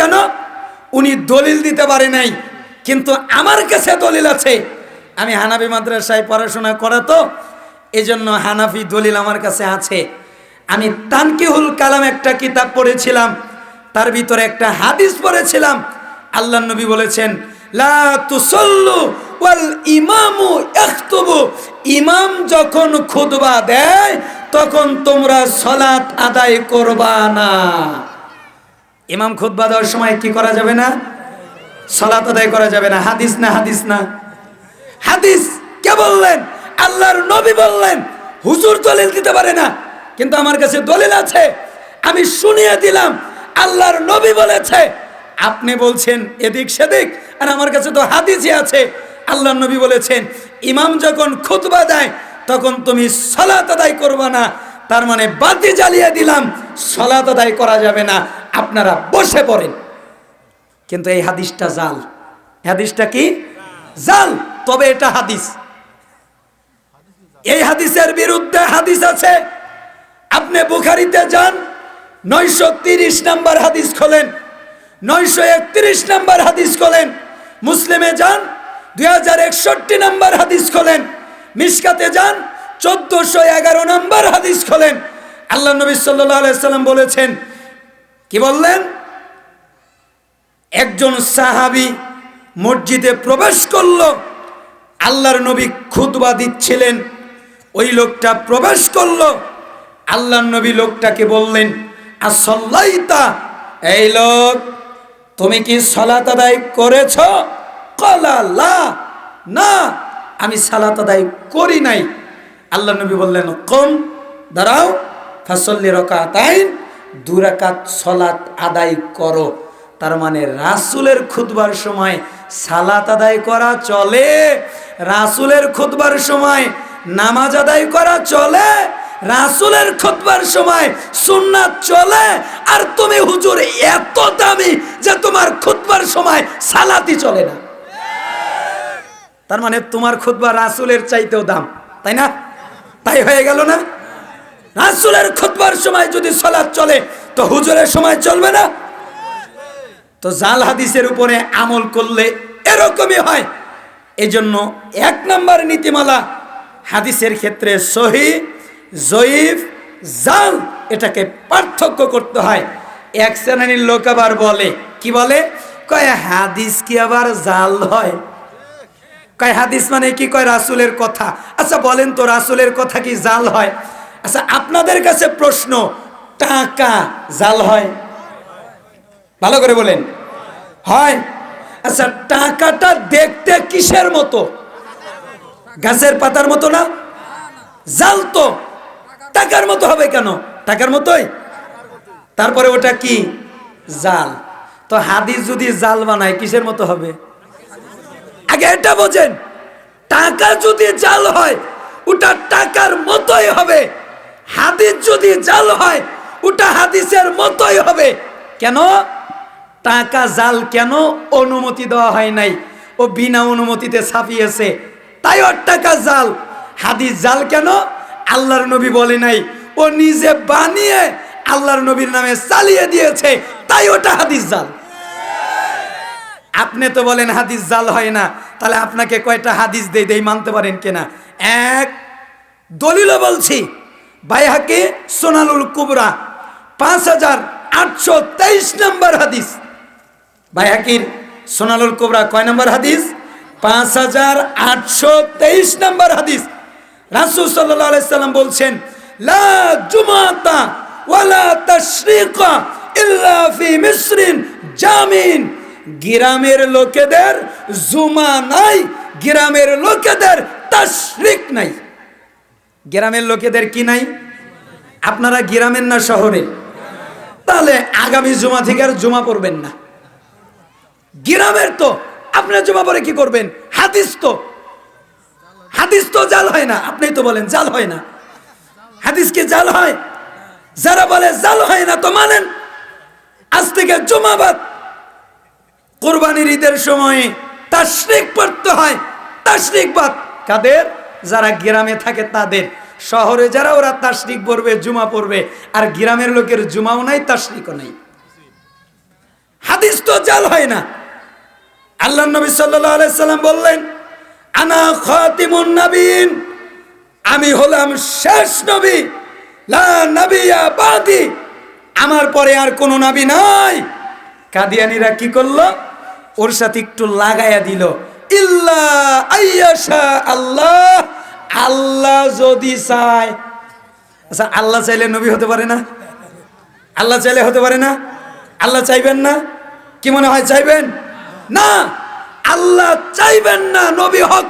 কেন? উনি দলিল দিতে পারে নাই, কিন্তু আমার কাছে দলিল আছে। আমি হানাফি মাদ্রাসায় পড়াশোনা করা তো, এজন্য হানাফি দলিল আমার কাছে আছে। আমি তানকিহুল কালাম একটা কিতাব পড়েছিলাম, তার ভিতরে একটা হাদিস পড়েছিলাম। আল্লাহ নবী বলেছেন, লা ইমামু ইমাম যখন খুতবা দেয়, তখন তোমরা সলাত আদায় করবা না। ইমাম খুতবা দেওয়ার সময় কি করা যাবে না? সলাত আদায় করা যাবে না। হাদিস না হাদিস না। হাদিস কে বললেন? আল্লাহর নবী বললেন। হুজুর দলিল দিতে পারে না। কিন্তু আমার কাছে দলিল আছে। আমি শুনিয়ে দিলাম। আল্লাহর নবী বলেছে। আপনি বলছেন এদিক সেদিক, আর আমার কাছে তো হাদিসই আছে। আল্লাহর নবী বলেছেন, ইমাম যখন খুতবা দেয়, তখন তুমি সলাত আদায় করবে না। তার মানে বাতি জ্বালিয়ে দিলাম সলাত আদায় করা যাবে না, আপনারা বসে পড়েন। কিন্তু এই হাদিসটা জাল। হাদিসটা কি? জাল। তবে এটা হাদিস। এই হাদিসের বিরুদ্ধে হাদিস আছে। আপনি বুখারিতে যান, নয়শো তিরিশ নাম্বার হাদিস খোলেন, নয়শো একত্রিশ নাম্বার হাদিস খোলেন, মুসলিমে যান, দুই হাজার একষট্টি নাম্বার হাদিস খোলেন, মিসকাতে যান চোদ্দশো এগারো নম্বর হাদিস খোলেন। আল্লাহ নবী সাল্লাম বলেছেন, কি বললেন? একজন সাহাবি মসজিদে প্রবেশ করল, আল্লাহর নবী খুতবা দিচ্ছিলেন, ওই লোকটা প্রবেশ করল, আল্লাহর নবী লোকটাকে বললেন আসল্লাইতা এই লোক, তুমি কি সালাত আদায় করেছ? কলা, লা, না, আমি সালাত আদায় করি নাই। আল্লাহ নবী বললেন কোন দাঁড়াও, ফাসল্লি রকাতাইন দুরাকাত সলাত আদায় করো। তার মানে রাসুলের খুতবার সময় সালাত আদায় করা চলে, রাসুলের খুতবার সময় নামাজ আদায় করা চলে, রাসুলের খুতবার সময় সুন্নাত চলে। আর তুমি হুজুর এত দামি যে তোমার খুতবার সময় সালাতি চলে না। তার মানে তোমার খুতবা রাসুলের চাইতেও দাম, তাই না? তাই হয়ে গেল না? রাসুলের খুতবার সময় যদি সলাৎ চলে, তো হুজুরের সময় চলবে না? তো জাল হাদিসের উপরে আমল করলে এরকমই হয়। এজন্য এক নম্বর নীতিমালা হাদিসের ক্ষেত্রে সহি, জয়ীফ, জাল, এটাকে পার্থক্য করতে হয়। এক শ্রেণির লোক আবার বলে, কি বলে? কয়, হাদিস কি আবার জাল হয়? কয় হাদিস মানে কি? কয় রাসুলের কথা। আচ্ছা বলেন তো রাসুলের কথা কি জাল হয়? আচ্ছা আপনাদের কাছে প্রশ্ন, টাকা জাল হয়? ভালো করে বলেন। হয়? আচ্ছা টাকাটা দেখতে কিসের মতো? গাছের পাতার মতো না? জাল তো। টাকার মতো হবে কেন? টাকার মতোই? তারপরে ওটা কি? জাল। তো হাদিস যদি জাল বানায়, কিসের মতো হবে? আগে এটা বোঝেন, টাকা যদি জাল হয়, ওটা টাকার মতোই হবে। হাদিস যদি জাল হয়, ওটা হাদিসের মতোই হবে। কেন? টাকা জাল কেন অনুমতি দেওয়া হয় নাই? ও বিনা অনুমতিতে ছাপিয়েছে, তাই ওর টাকা জাল। হাদিস জাল কেন? আল্লাহর নবী বলে নাই, ও নিজে বানিয়ে আল্লাহর নবীর নামে চালিয়ে দিয়েছে, তাই ওটা হাদিস জাল। আপনি তো বলেন হাদিস জাল হয় না তাহলে আপনাকে কয়টা হাদিস দেই দেই মানতে পারেন কিনা? এক দলিল বলছি, বাইহাকে সোনালুল কুবরা, পাঁচ হাজার আটশো তেইশ নম্বর হাদিস। বাইহাকির সোনালুল কুবরা কয় নম্বর হাদিস? পাঁচ হাজার আটশো তেইশ নম্বর হাদিস। রাসুল সাল্লাম বলছেন, লা জুমাতা ওয়ালা তাশরিকা ইল্লা ফি মিসরিন জামিন গ্রামের লোকেদের জুমা নাই, গ্রামের লোকেদের তাশরিক নাই। গ্রামের লোকেদের কি নাই? আপনারা গ্রামের না শহরে? তাহলে আগামী জুমা থেকে আর জুমা পড়বেন না। গ্রামের তো, আপনার জমা পরে কি করবেন? হাদিস তো। হাদিস তো জাল হয় না আপনি তো বলেন জাল হয় না। হাদিস কি জাল হয়? যারা বলে জাল হয় না তো মানেন। আজ থেকে জমাবাদ। কোরবানির ঈদের সময়ে তাশরিক পড়তে হয়, তাশরিক বাদ। কাদের? যারা গ্রামে থাকে তাদের। শহরে যারা, ওরা তাশরিক পড়বে, জুমা পড়বে। আর গ্রামের লোকের জুমাও নাই, তাশরিকও নাই। হাদিস তো জাল হয় না। আল্লাহ নবী আলাইহি সাল্লাম বললেন, আনা খাতিমুন নবীন আমি হলাম শেষ নবী। লা নবিয়া বাদি। আমার পরে আর কোনো নবী নাই। কাদিয়ানিরা কি করল? ওর সাথে একটু লাগাইয়া দিল। ইল্লা আইয়াশা আল্লাহ আল্লাহ যদি চায়। আচ্ছা আল্লাহ চাইলে নবী হতে পারে না? আল্লাহ চাইলে হতে পারে না? আল্লাহ চাইবেন না? কি মনে হয় চাইবেন? না, আল্লাহ চাইবেন না নবী হক।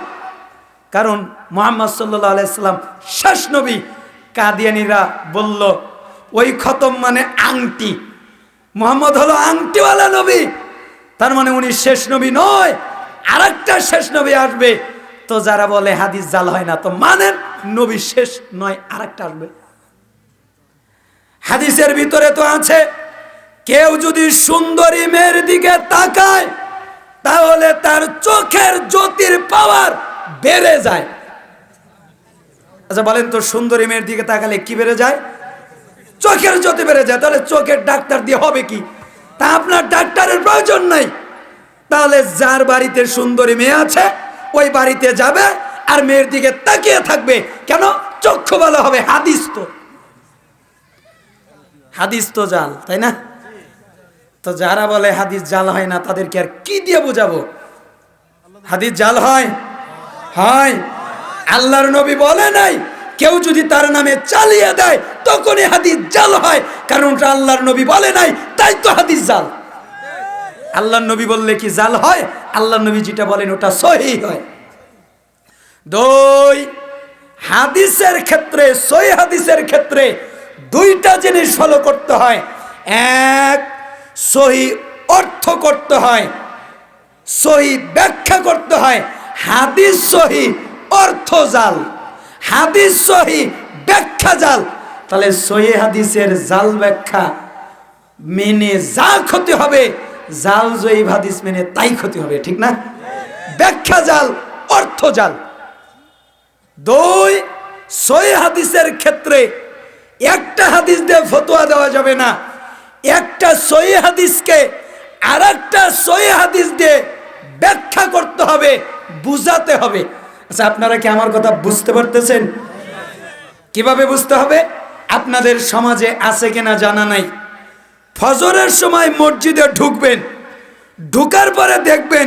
কারণ মোহাম্মদ সাল্লাহ আলাইসাল্লাম শেষ নবী। কাদিয়ানিরা বলল, ওই খতম মানে আংটি। মোহাম্মদ হলো আংটিওয়ালা নবী। তার মানে উনি শেষ নবী নয় আর একটা শেষ নবী আসবে। তো যারা বলে হাদিস জাল হয় না, তো মানেন নবী শেষ নয় আর একটা আসবে। হাদিসের ভিতরে তো আছে, কেউ যদি সুন্দরী মেয়ের দিকে তাকায়, তাহলে তার চোখের জ্যোতির পাওয়ার বেড়ে যায়। আচ্ছা বলেন তো সুন্দরী মেয়ের দিকে তাকালে কি বেড়ে যায়? চোখের জ্যোতি বেড়ে যায়, তাহলে চোখের ডাক্তার দিয়ে হবে কি? তা আপনার ডাক্তারের প্রয়োজন নাই। তাহলে যার বাড়িতে সুন্দরী মেয়ে আছে, ওই বাড়িতে যাবে আর মেয়ের দিকে তাকিয়ে থাকবে। কেন? চক্ষু ভালো হবে, হাদিস তো। হাদিস তো জাল, তাই না? তো যারা বলে হাদিস জাল হয় না, তাদেরকে আর কি দিয়ে বোঝাবো? হাদিস জাল হয়? হয়। আল্লাহর নবী বলে নাই কেউ যদি তার নামে চালিয়ে দেয়, তখনই হাদিস জাল হয় কারণ ওটা আল্লাহর নবী বলে নাই, তাই তো হাদিস জাল। আল্লাহর নবী বললে কি জাল হয়? আল্লাহর নবী যেটা বলেন, ওটা সহি হয়। দুই, হাদিসের ক্ষেত্রে, সহি হাদিসের ক্ষেত্রে দুইটা জিনিস ফলো করতে হয়। এক, সহি অর্থ করতে হয়, সহি ব্যাখ্যা করতে হয়, হাদিস সহি, অর্থ জাল। হাদিস সহি ব্যাখ্যা জাল। তাহলে সহি হাদিসের জাল ব্যাখ্যা মেনে যা ক্ষতি হবে, জাল জয়ী হাদিস মেনে তাই ক্ষতি হবে, ঠিক না? ব্যাখ্যা জাল, অর্থ জাল। দুই, সহি হাদিসের ক্ষেত্রে একটা হাদিস দিয়ে ফতোয়া দেওয়া যাবে না। একটা সহি হাদিসকে আর একটা সহি হাদিস দিয়ে ব্যাখ্যা করতে হবে, বুঝাতে হবে। আচ্ছা আপনারা কি আমার কথা বুঝতে পারতেছেন? কীভাবে বুঝতে হবে? আপনাদের সমাজে আছে কিনা জানা নাই। ফজরের সময় মসজিদে ঢুকবেন, ঢুকার পরে দেখবেন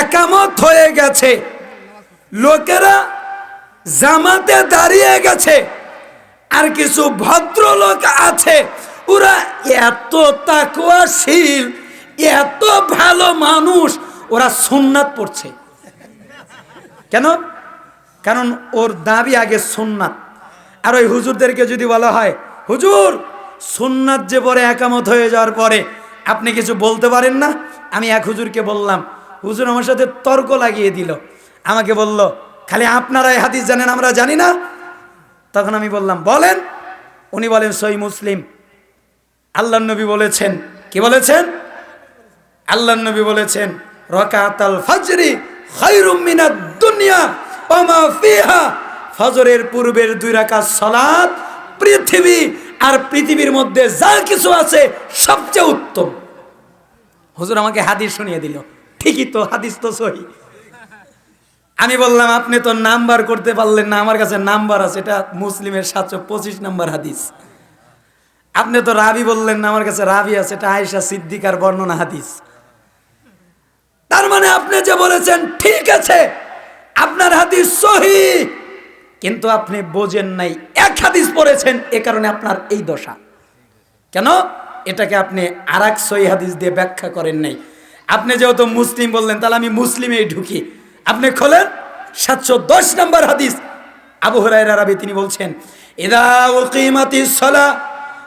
একামত হয়ে গেছে। লোকেরা জামাতে দাঁড়িয়ে গেছে, আর কিছু ভদ্রলোক আছে। ওরা এত তাকুয়াশীল এত ভালো মানুষ, ওরা সুন্নাত পড়ছে। কেন? কারণ ওর দাবি আগে সুন্নাত। আর ওই হুজুরদেরকে যদি বলা হয়, হুজুর, সুন্নাত যে পরে একামত হয়ে যাওয়ার পরে আপনি কিছু বলতে পারেন না? আমি এক হুজুরকে বললাম, হুজুর আমার সাথে তর্ক লাগিয়ে দিল। আমাকে বলল, খালি আপনারা এই হাদিস জানেন, আমরা জানি না? তখন আমি বললাম, বলেন। উনি বলেন, সই মুসলিম। আল্লাহ নবী বলেছেন, কি বলেছেন? আল্লাহ নবী বলেছেন, রকাতাল ফজরি খায়রুম দুনিয়া ফজরের পূর্বের দুই রাকাত সালাত, পৃথিবী আর পৃথিবীর মধ্যে যা কিছু আছে, সবচেয়ে উত্তম। হুজুর আমাকে হাদিস শুনিয়ে দিল। ঠিকই তো, হাদিস তো সহি। আমি বললাম, আপনি তো নাম্বার করতে পারলেন না, আমার কাছে নাম্বার আছে। এটা মুসলিমের সাতশো পঁচিশ নাম্বার হাদিস। আপনি তো রাবি বললেন না, আমার কাছে রাবি আছে, এটা আয়েশা সিদ্দিকার বর্ণনা হাদিস। মানে আপনি যে বলেছেন, ঠিক আছে, আপনার হাদিস সহি, কিন্তু আপনি বোঝেন নাই, এক হাদিস পড়েছেন, এ কারণে আপনার এই দশা। কেন? এটাকে আপনি আর এক সহি হাদিস দিয়ে ব্যাখ্যা করেন নাই। আপনি যেহেতু মুসলিম বললেন, তাহলে আমি মুসলিমেই ঢুকি। আপনি খোলেন, সাতশো দশ নম্বর হাদিস। আবু হরাইরা রাবি তিনি বলছেন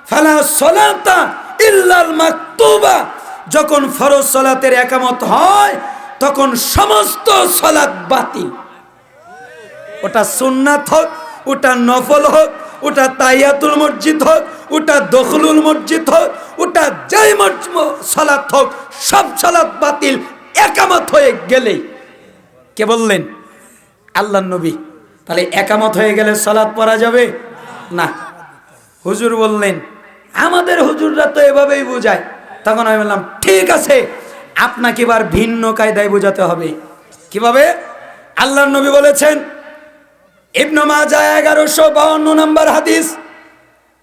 ফালা সলাতা যখন ফরজ সলাতের একামত হয় তখন সমস্ত সলাত বাতিল। ওটা সুন্নাত হোক, ওটা নফল হোক, ওটা তাইয়াতুল মসজিদ হোক, ওটা দখলুল মসজিদ হোক, ওটা যেই সলাৎ হোক, সব সলাৎ বাতিল একামত হয়ে গেলেই। কে বললেন? আল্লাহ নবী। তাহলে একামত হয়ে গেলে সলাৎ পড়া যাবে? না। হুজুর বললেন, আমাদের হুজুররা তো এভাবেই বোঝায়। তখন আমি বললাম, ঠিক আছে আপনাকে এবার ভিন্ন কায়দায় বোঝাতে হবে। কীভাবে? আল্লাহ নবী বলেছেন, ইবনু মাজা এগারোশো বাউন্ন নম্বর হাদিস,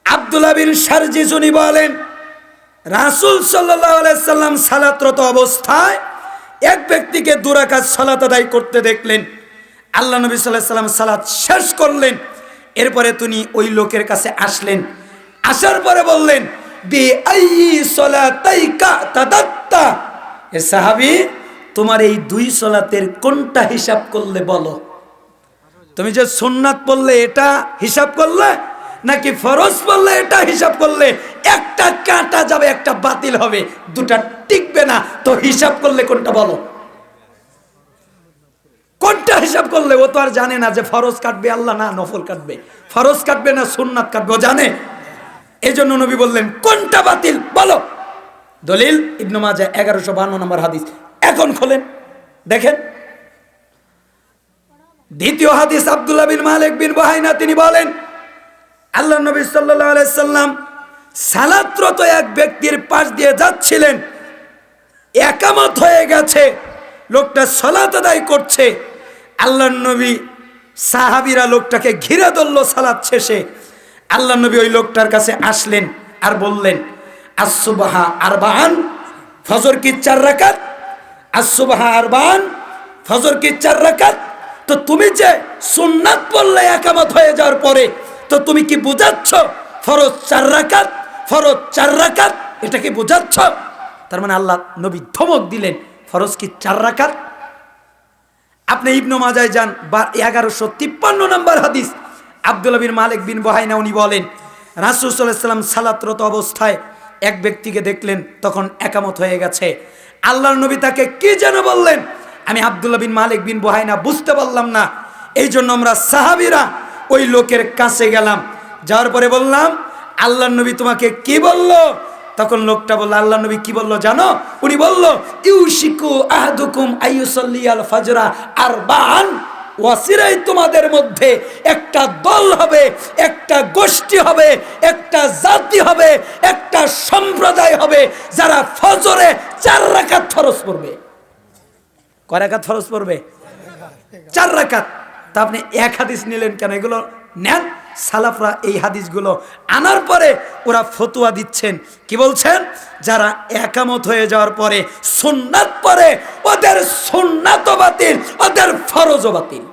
আব্দুল্লাহ বিন সারজিস উনি বলেন, রাসুল সাল্লাহ সাল্লাম সালাতরত অবস্থায় এক ব্যক্তিকে দুরাকাত সালাত আদায় করতে দেখলেন। আল্লাহ নবী সাল্লাহ সাল্লাম সালাত শেষ করলেন। এরপরে তিনি ওই লোকের কাছে আসলেন। আসার পরে বললেন বি আই সলাতাইকা তাদাত্তা এ সাহাবি, তোমার এই দুই সলাতের কোনটা হিসাব করলে বলো? তুমি যে সুন্নাত পড়লে এটা হিসাব করলে, নাকি ফরজ পড়লে এটা হিসাব করলে একটা কাটা যাবে, একটা বাতিল হবে, দুটা টিকবে না? তো হিসাব করলে কোনটা বলো? কোনটা হিসাব করলে? ও তো আর জানে না যে ফরজ কাটবে আল্লাহ না নফল কাটবে। ফরজ কাটবে না সুন্নাত কাটবে, ও জানে? এই জন্য নবী বললেন, কোনটা বাতিল? বলো। দলিল, ইবনু মাজা এগারোশো বান্ন নম্বর হাদিস। এখন খোলেন, দেখেন। দ্বিতীয় হাদিস আবদুল্লাহ বিন মালিক বিন বাহাইনা, তিনি বলেন, আল্লাহ নবী সাল্লাহ সাল্লাম সালাত্রত এক ব্যক্তির পাশ দিয়ে যাচ্ছিলেন। একামত হয়ে গেছে, লোকটা সলাত আদায় করছে। আল্লাহ নবী সাহাবিরা লোকটাকে ঘিরে ধরল সালাত শেষে। আল্লাহ নবী ওই লোকটার কাছে আসলেন আর বললেন আসুবাহা আরবান ফজর কি চার রাকাত? আসুবাহা আরবান ফজর কি চার রাকাত? তো তুমি যে সুন্নাত পড়লে একামত হয়ে যাওয়ার পরে, তো তুমি কি বুঝাচ্ছ ফরজ চার রাকাত, ফরজ চার রাকাত? এটা কি বুঝাচ্ছ? তার মানে আল্লাহ নবী ধমক দিলেন, ফরজ কি চার রাকাত? আপনি ইবনু মাজায় যান, বা এগারোশো তিপ্পান্ন নম্বর হাদিস, আব্দুল বিন মালিক বিন বহাইনা উনি বলেন রাসুসাল্লাম সালাতরত অবস্থায় এক ব্যক্তিকে দেখলেন, তখন একামত হয়ে গেছে। আল্লাহর নবী তাকে কি যেন বললেন? আমি আব্দুল্লাহ বিন মালিক বিন বহাইনা বুঝতে পারলাম না। এই জন্য আমরা সাহাবিরা ওই লোকের কাছে গেলাম। যাওয়ার পরে বললাম আল্লাহ নবী তোমাকে কি বলল? তখন লোকটা বলল আল্লাহ নবী কি বলল জানো? উনি বলল, ইউশিকু আহাদুকুম আইয়ুসাল্লি আল ফাজরা আর বান ওয়াসিরাই তোমাদের মধ্যে একটা দল হবে, একটা গোষ্ঠী হবে, একটা জাতি হবে, একটা সম্প্রদায় হবে যারা ফজরে চার রাকাত ফরজ পড়বে। কয় রাকাত ফরজ পড়বে? চার রাকাত। তা আপনি এক হাদিস নিলেন কেন? এগুলো নেন। সালাফরা এই হাদিসগুলো আনার পরে ওরা ফতুয়া দিচ্ছেন। কি বলছেন? যারা একামত হয়ে যাওয়ার পরে সুন্নাত পরে ওদের সুন্নাত বাতিল, ওদের ফরজ বাতিল।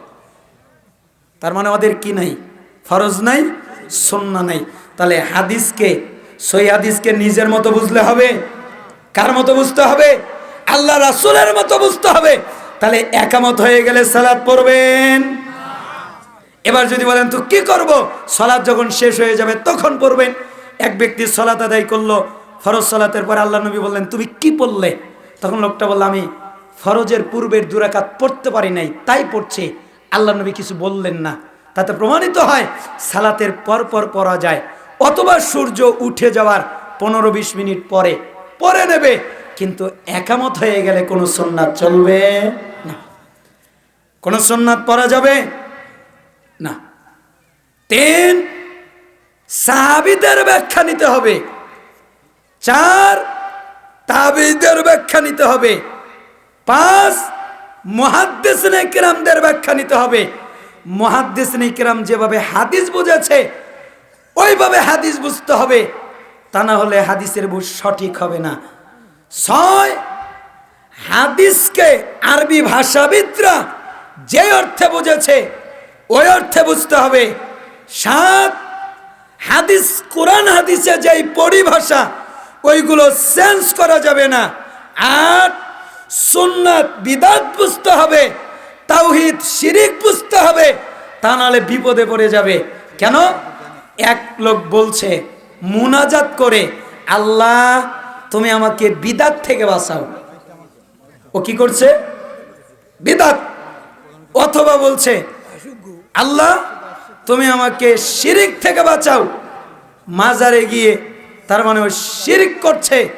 তার মানে ওদের কি নাই? ফরজ নাই সন্না নাই। তাহলে হাদিসকে সই হাদিসকে নিজের মতো বুঝলে হবে? কার মতো বুঝতে হবে? আল্লাহ রাসুলের মতো বুঝতে হবে। তাহলে একামত হয়ে গেলে সালাদ পড়বেন। এবার যদি বলেন, তো কি করব? সলাৎ যখন শেষ হয়ে যাবে, তখন পড়বেন। এক ব্যক্তি সলাত আদায় করল, ফরজ সলাতের পর আল্লাহ নবী বললেন, তুমি কি পড়লে? তখন লোকটা বলল, আমি ফরজের পূর্বের দুরাকাত পড়তে পারি নাই, তাই পড়ছে। আল্লাহ নবী কিছু বললেন না। তাতে প্রমাণিত হয়, সালাতের পর পর পড়া যায়। অথবা সূর্য উঠে যাওয়ার পনেরো বিশ মিনিট পরে পরে নেবে। কিন্তু একামত হয়ে গেলে কোনো সন্ন্যাত চলবে না। কোনো সন্ন্যাত পড়া যাবে না। তিন, সাহাবিদের ব্যাখ্যা নিতে হবে। চার, তাবিদের ব্যাখ্যা নিতে হবে। পাঁচ মহাদ্দেশ কিরামদের ব্যাখ্যা নিতে হবে। মহাদ্দেশ কিরাম যেভাবে হাদিস বুঝেছে, ওইভাবে হাদিস বুঝতে হবে। তা না হলে হাদিসের বুঝ সঠিক হবে না। ছয়, হাদিসকে আরবি ভাষাবিদরা যে অর্থে বুঝেছে, ওই অর্থে বুঝতে হবে। সাত, হাদিস, কোরআন হাদিসে যেই পরিভাষা, ওইগুলো চেঞ্জ করা যাবে না। আট সুন্নাত, বিদাত বুঝতে হবে, তাওহিদ, শিরিক বুঝতে হবে, তা নাহলে বিপদে পড়ে যাবে। কেন? এক লোক বলছে, মুনাজাত করে, আল্লাহ, তুমি আমাকে বিদাত থেকে বাঁচাও। ও কি করছে? বিদাত। অথবা বলছে, আল্লাহ, তুমি আমাকে শিরিক থেকে বাঁচাও। মাজারে গিয়ে তার মানে ও শিরিক করছে।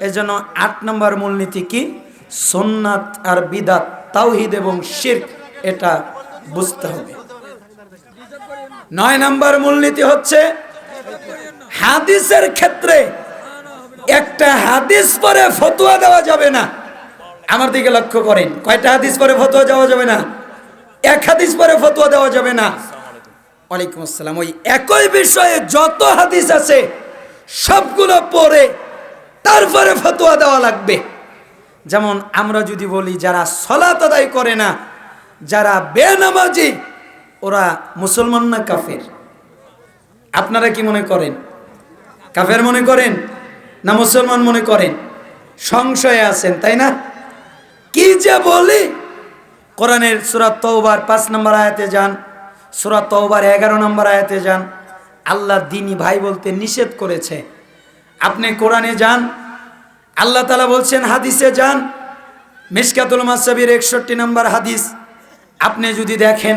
এজন্য আট নম্বর মূলনীতি কি? সোননাথ আর বিদাত, তাওহিদ এবং শির্ক, এটা বুঝতে হবে। নয় নম্বর মূলনীতি হচ্ছে, হাদিসের ক্ষেত্রে একটা হাদিস পরে ফতুয়া দেওয়া যাবে না। আমার দিকে লক্ষ্য করেন, কয়টা হাদিস পরে ফতোয়া দেওয়া যাবে না? এক হাদিস পরে ফতোয়া দেওয়া যাবে না। ওয়ালাইকুম আসসালাম। ওই একই বিষয়ে যত হাদিস আছে, সবগুলো পড়ে তারপরে ফতোয়া দেওয়া লাগবে। যেমন আমরা যদি বলি, যারা সলাত আদায় করে না, যারা বেনামাজি, ওরা মুসলমান না কাফের? আপনারা কি মনে করেন? কাফের মনে করেন না মুসলমান মনে করেন? সংশয়ে আছেন, তাই না? কি যে বলি, কোরআনের সুরাত তৌবার পাঁচ নম্বর আয়াতে যান সুরাত তৌবার এগারো নম্বর আয়াতে যান, আল্লাহ দিনী ভাই বলতে নিষেধ করেছে। আপনি কোরআনে যান আল্লাহ তালা বলছেন, হাদিসে যান, মিসকাতুল মাসাবির একষট্টি নম্বর হাদিস। আপনি যদি দেখেন,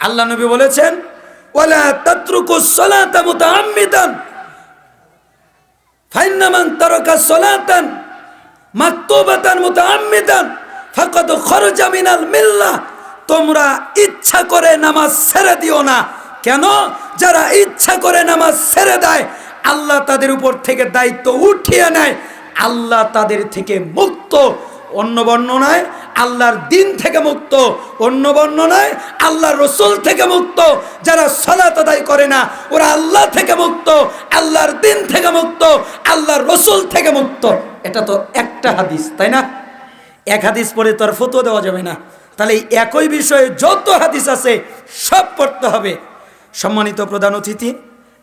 আল্লাহ নবী বলেছেন মিল্লাহ তোমরা ইচ্ছা করে নামাজ ছেড়ে দিও না। কেন? যারা ইচ্ছা করে নামাজ ছেড়ে দেয়, আল্লাহ তাদের উপর থেকে দায়িত্ব উঠিয়ে নেয়। আল্লাহ তাদের থেকে মুক্ত। অন্য বর্ণনায় আল্লাহর দিন থেকে মুক্ত। অন্য বর্ণনায় আল্লাহর রসুল থেকে মুক্ত। যারা সলাত আদায় করে না, ওরা আল্লাহ থেকে মুক্ত। আল্লাহর দিন থেকে মুক্ত। আল্লাহর রসুল থেকে মুক্ত। এটা তো একটা হাদিস, তাই না? এক হাদিস পরে তো আর ফতো দেওয়া যাবে না। তাহলে একই বিষয়ে যত হাদিস আছে, সব পড়তে হবে। সম্মানিত প্রধান অতিথি,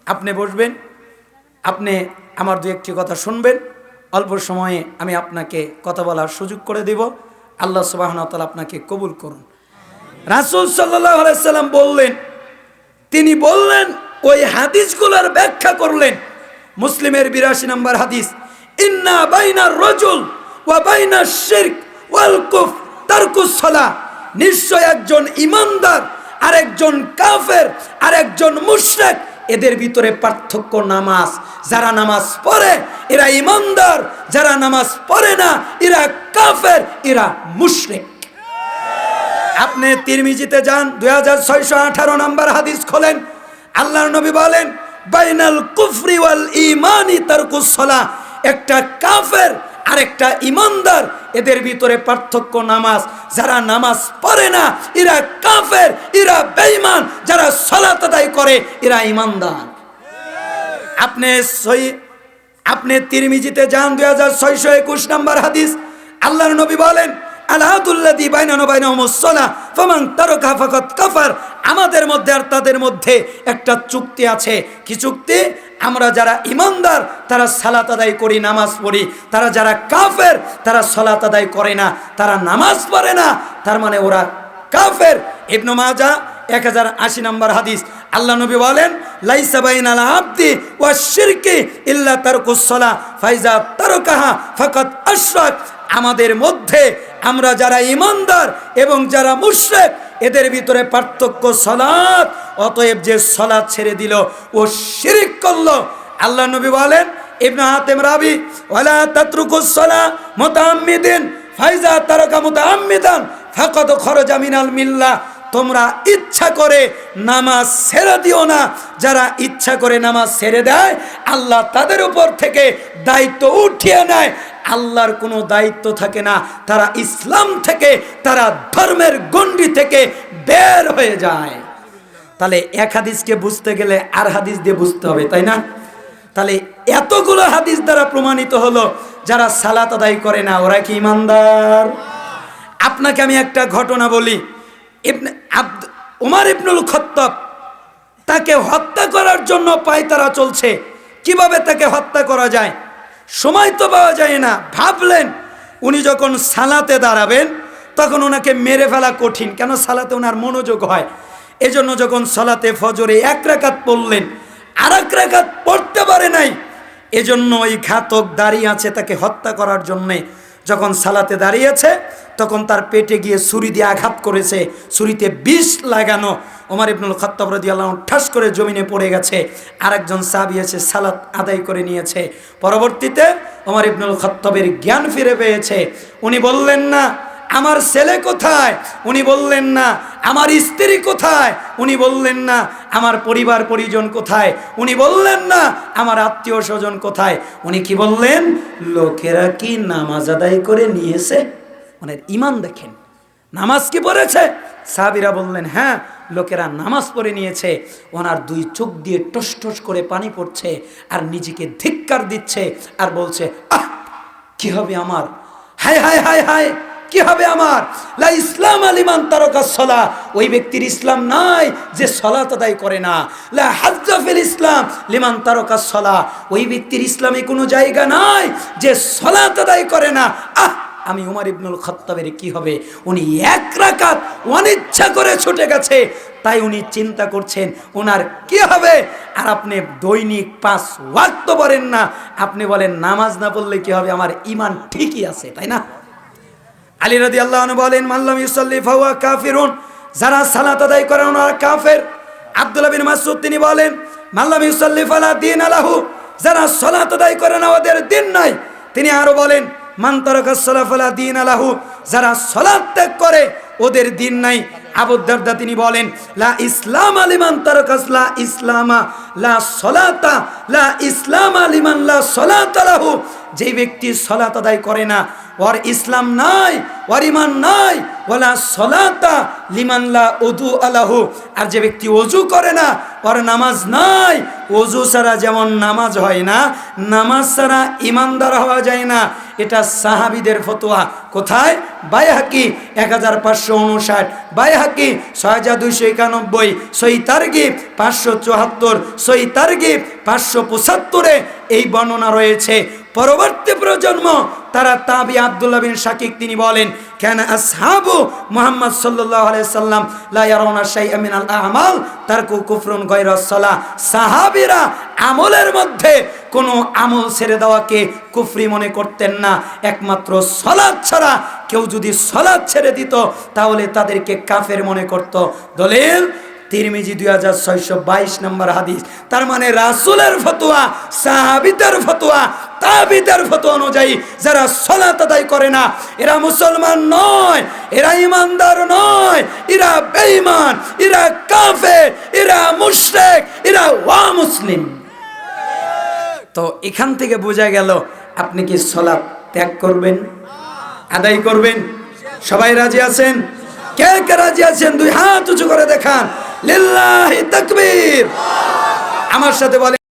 আপনি বসবেন। আপনি আমার দু একটি কথা শুনবেন। অল্প সময়ে আমি আপনাকে কথা বলার সুযোগ করে দেব। আল্লাহ সুবাহতাল আপনাকে কবুল করুন। রাসুল সাল্লাহ আলাইসাল্লাম বললেন, তিনি বললেন, ওই হাদিসগুলোর ব্যাখ্যা করলেন। মুসলিমের বিরাশি নম্বর হাদিস, ইন্না বাইনা রজুল ওয়া বাইনা শিরক ওয়াল কুফ তারকুস সালাহ নিশ্চয় একজন ইমানদার, আরেকজন কাফের, আরেকজন মুশরিক এদের ভিতরে পার্থক্য নামাজ। যারা নামাজ পড়ে, এরা ইমানদার। যারা নামাজ পড়ে না, এরা কাফের, এরা মুশরিক। আপনি তিরমিজিতে যান, দুই হাজার ছয়শো আঠারো নম্বর হাদিস খোলেন। আল্লাহর নবী বলেন, বাইনাল কুফরি ওয়াল ইমানি তারকুসলা একটা কাফের আর একটা ইমানদার, এদের ভিতরে পার্থক্য নামাজ। যারা নামাজ পড়ে না, এরা কাফের, এরা বেঈমান। যারা সলাত আদায় করে, এরা ইমানদার। আপনি সই আপনি তিরমিজিতে যান দুই হাজার ছয়শো একুশ নম্বর হাদিস। আল্লাহর নবী বলেন আমাদের মধ্যে আর তাদের মধ্যে একটা চুক্তি আছে। কি চুক্তি? আমরা যারা ইমানদার, তারা সালাত আদায় করি, নামাজ পড়ি। তারা যারা কাফের, তারা সালাত আদায় করে না। তারা নামাজ পড়ে না। তার মানে ওরা কাফের। ইবনু মাজা, এক হাজার আশি নম্বর হাদিস। আল্লাহ নবী বলেন, লাইসা বাইন আলা আব্দি ওয়া শিরকি ইল্লা তারকুসলা ফাইজা তারকাহা ফাকাত আশরাক। আমাদের মধ্যে আমরা যারা ইমানদার এবং যারা মুশরিক, এদের ভিতরে পার্থক্য সলাৎ অতএব যে সলাৎ ছেড়ে দিল, ও শিরিক করল। আল্লাহ নবী বলেন, ইবনে হাতেম রাবি, ওয়ালা তাতরুকুস সালা মুতাআম্মিদিন, ফাইজা তারাকা মুতাআম্মিদান, ফাকাদ খরজা মিনাল মিল্লাহ তোমরা ইচ্ছা করে নামাজ ছেড়ে দিও না। যারা ইচ্ছা করে নামাজ ছেড়ে দেয়, আল্লাহ তাদের উপর থেকে দায়িত্ব উঠিয়ে নেয়। আল্লাহর কোনো দায়িত্ব থাকে না। তারা ইসলাম থেকে, তারা ধর্মের গণ্ডি থেকে বের হয়ে যায়। তাহলে এক হাদিসকে বুঝতে গেলে আর হাদিস দিয়ে বুঝতে হবে, তাই না? তাহলে এতগুলো হাদিস দ্বারা প্রমাণিত হলো, যারা সালাত আদায় করে না, ওরা কি ইমানদার? আপনাকে আমি একটা ঘটনা বলি। উমার ইবনুল খত্তাব তাকে হত্যা করার জন্য পায়তারা চলছে। কীভাবে তাকে হত্যা করা যায়? সময় তো পাওয়া যায় না। ভাবলেন, উনি যখন সালাতে দাঁড়াবেন, তখন ওনাকে মেরে ফেলা কঠিন। কেন সালাতে ওনার মনোযোগ হয়? এজন্য যখন সালাতে ফজরে এক রেখাত পড়লেন আর এক রেখাত পড়তে পারে নাই। এজন্য ওই ঘাতক দাঁড়িয়ে আছে তাকে হত্যা করার জন্যে। যখন সালাতে দাঁড়িয়েছে, তখন তার পেটে গিয়ে ছুরি দিয়ে আঘাত করেছে। ছুরিতে বিষ লাগানো। ওমর ইবনুল খত্তাবরদি আল্লাহ ঠাস করে জমিনে পড়ে গেছে। আরেকজন সাবি এসে সালাত আদায় করে নিয়েছে। পরবর্তীতে ওমর ইবনুল খত্তবের জ্ঞান ফিরে পেয়েছে। উনি বললেন, না আমার ছেলে কোথায়? উনি বললেন, না, আমার স্ত্রী কোথায়? উনি বললেন, না, আমার পরিবার পরিজন কোথায়? উনি বললেন, না, আমার আত্মীয় স্বজন কোথায়? উনি কি বললেন, লোকেরা কি নামাজ আদায় করে নিয়েছে? ওনার ইমান দেখেন, নামাজ কি পড়েছে? সাহাবিরা বললেন হ্যাঁ লোকেরা নামাজ পড়ে নিয়েছে, ওনার দুই চোখ দিয়ে টস টস করে পানি পড়ছে আর নিজেকে ধিক্কার দিচ্ছে আর বলছে, আহ, কি হবে আমার? হায় হায় হায় হায় কি হবে আমার? লা ইসলাম আলিমান তারকা সলা। ওই ব্যক্তির ইসলাম নাই যে সলাত আদায় করে না। লা হাজ্জাফিল ইসলাম লিমান তারকা সলা। ওই ব্যক্তির ইসলামে কোনো জায়গা নাই যে সলাত আদায় করে না। আহ, আমি উমার ইবনুল খত্তাবের কি হবে? উনি এক রাকাত অনিচ্ছা করে ছুটে গেছে। তাই উনি চিন্তা করছেন ওনার কি হবে? আর আপনি দৈনিক পাঁচ ওয়াক্ত পড়েন না। আপনি বলেন, নামাজ না পড়লে কি হবে? আমার ইমান ঠিকই আছে। তাই না? আলী রাদি আল্লাহ বলেন মাল্লাম ইউসল্লি ফাওয়া কাফিরুন। যারা সালাত আদায় করে ওনারা কাফের। আব্দুল্লাহ বিন মাসুদ তিনি বলেন মাল্লাম ইউসল্লি ফালা দিন আলাহু যারা সালাত আদায় করে না, ওদের দিন নাই। তিনি আরও বলেন, মান তারাকা দিন আলাহু যারা সালাত ত্যাগ করে, ওদের দিন নাই। আবু দারদা তিনি বলেন, লা ইসলাম আলিমান তারাকাস, লা ইসলামা, লা সলাতা, লা ইসলাম আলিমান লা সলাত লাহু। যে ব্যক্তি সলাত আদায় করে না, ওর ইসলাম নাই, ওর ইমান নাই ওলা সলাতা লিমান, লা অজু আলাহু। আর যে ব্যক্তি অজু করে না, ওর নামাজ নাই অজু ছাড়া যেমন নামাজ হয় না, নামাজ ছাড়া ইমানদার হওয়া যায় না। এটা সাহাবিদের ফতোয়া। কোথায়? বাইহাকি এক হাজার পাঁচশো উনষাট। বাইহাকি ছয় হাজার দুইশো একানব্বই। সই তার্গিব, পাঁচশো চুয়াত্তর। সই তার্গিব, পাঁচশো পঁচাত্তরে এই বর্ণনা রয়েছে। পরবর্তী প্রজন্ম, তারা তাবি আব্দুল্লাহ বিন শাকিক, তিনি বলেন, কেন আসহাবু মোহাম্মদ আলাইহি সাল্লাম, লা ইয়ারাউনা শাইআ মিনাল আমাল তারকু কুফরুন গায়রা সাহাবীরা আমলের মধ্যে কোনো আমল ছেড়ে দেওয়াকে কুফরি মনে করতেন না। একমাত্র সলাদ ছাড়া কেউ যদি সলাদ ছেড়ে দিত, তাহলে তাদেরকে কাফের মনে করত। দলিল তিরমিজি দুই হাজার ছয়শো বাইশ নম্বর হাদিস। তার মানে রাসুলের ফতোয়া, সাহাবিদের ফতোয়া, তাবিদের ফতোয়া অনুযায়ী যারা সলাত আদায় করে না, এরা মুসলমান নয়, এরা ইমানদার নয়, এরা বেঈমান, এরা কাফে এরা মুশরিক, এরা ওয়া মুসলিম তো এখান থেকে বোঝা গেল, আপনি কি সলাপ ত্যাগ করবেন, আদায় করবেন? সবাই রাজি আছেন? কে কে রাজি আছেন? দুই হাত উঁচু করে দেখান। লিল্লাহি তাকবীর। আমার সাথে বলে